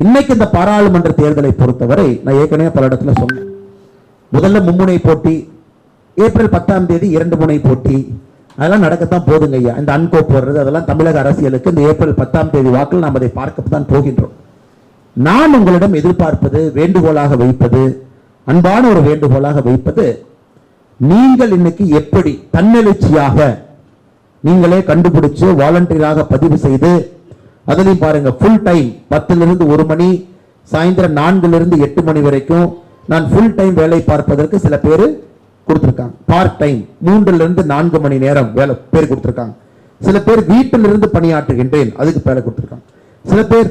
இன்னைக்கு இந்த பாராளுமன்ற தேர்தலை பொறுத்தவரை நான் ஏற்கனவே பல இடத்துல சொன்னேன். முதல்ல மும்முனை போட்டி ஏப்ரல் பத்தாம் தேதி இரண்டு முனை போட்டி அதெல்லாம் நடக்கத்தான் போதுங்க ஐயா. இந்த அன்கோ போடுறது அதெல்லாம் தமிழக அரசியலுக்கு இந்த ஏப்ரல் பத்தாம் தேதி வாக்கில் நாம் அதை பார்க்க தான் போகின்றோம். நான் உங்களிடம் எதிர்பார்ப்பது வேண்டுகோளாக வைப்பது அன்பான ஒரு வேண்டுகோளாக வைப்பது நீங்கள் இன்னைக்கு எப்படி தன்னெழுச்சியாக நீங்களே கண்டுபிடிச்சு வாலண்டியராக பதிவு செய்து அதுலயும் பாருங்க ஃபுல் டைம் பத்துலேருந்து ஒரு மணி சாயந்தரம் நான்குலேருந்து எட்டு மணி வரைக்கும் நான் ஃபுல் டைம் வேலை பார்ப்பதற்கு சில பேர் கொடுத்துருக்காங்க. பார்ட் டைம் மூன்றுலேருந்து நான்கு மணி நேரம் வேலை பேர் கொடுத்துருக்காங்க. சில பேர் வீட்டிலிருந்து பணியாற்றுகின்றேன் அதுக்கு பேரை கொடுத்துருக்காங்க. சில பேர்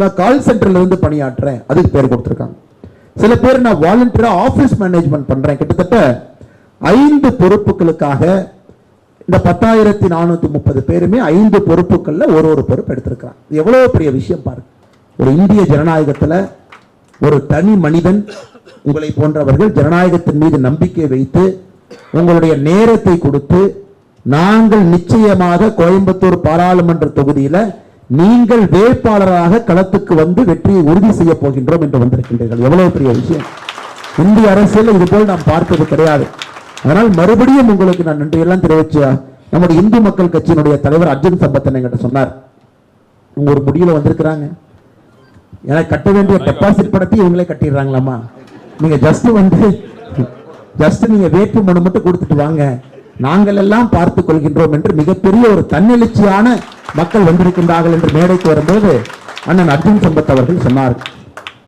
நான் கால் சென்டர்லேருந்து பணியாற்றுறேன் அதுக்கு பேர் கொடுத்துருக்காங்க. சில பேர் நான் வாலண்டியராக ஆஃபீஸ் மேனேஜ்மெண்ட் பண்ணுறேன் கிட்டத்தட்ட ஐந்து பொறுப்புகளுக்காக இந்த பத்தாயிரத்தி நானூத்தி முப்பது பேருமே ஐந்து பொறுப்புகளில் ஒரு ஒரு பொறுப்பு எடுத்திருக்கிறாங்க எவ்வளோ பெரிய விஷயம் பாருங்க. ஒரு இந்திய ஜனநாயகத்தில் ஒரு தனி மனிதன் உங்களை போன்றவர்கள் ஜனநாயகத்தின் மீது நம்பிக்கை வைத்து உங்களுடைய நேரத்தை கொடுத்து நாங்கள் நிச்சயமாக கோயம்புத்தூர் பாராளுமன்ற தொகுதியில் நீங்கள் வேட்பாளராக களத்துக்கு வந்து வெற்றியை உறுதி செய்ய போகின்றோம் என்று வந்திருக்கின்றீர்கள். எவ்வளவு பெரிய விஷயம். இந்திய அரசியல் இது போல் நாம் பார்த்தது கிடையாது. அதனால் மறுபடியும் உங்களுக்கு நான் நன்றியெல்லாம் தெரிவிச்சா நம்முடைய இந்து மக்கள் கட்சியினுடைய தலைவர் அர்ஜுன் சம்பத்தன் என்கிட்ட சொன்னார். உங்க ஒரு முடிவுல வந்திருக்கிறாங்க. எனக்கு கட்ட வேண்டிய டெபாசிட் படத்தை இவங்களே கட்டிடுறாங்களாமா? நீங்க ஜஸ்ட் வந்து ஜஸ்ட் நீங்க வேட்பு மனு மட்டும் கொடுத்துட்டு வாங்க. நாங்கள் எல்லாம் பார்த்துக் கொள்கின்றோம் என்று மிகப்பெரிய ஒரு தன்னெழுச்சியான மக்கள் வந்திருக்கின்றார்கள் என்று மேடைக்கு வரும்போது அண்ணன் அர்ஜுன் சம்பத் அவர்கள் சொன்னார்.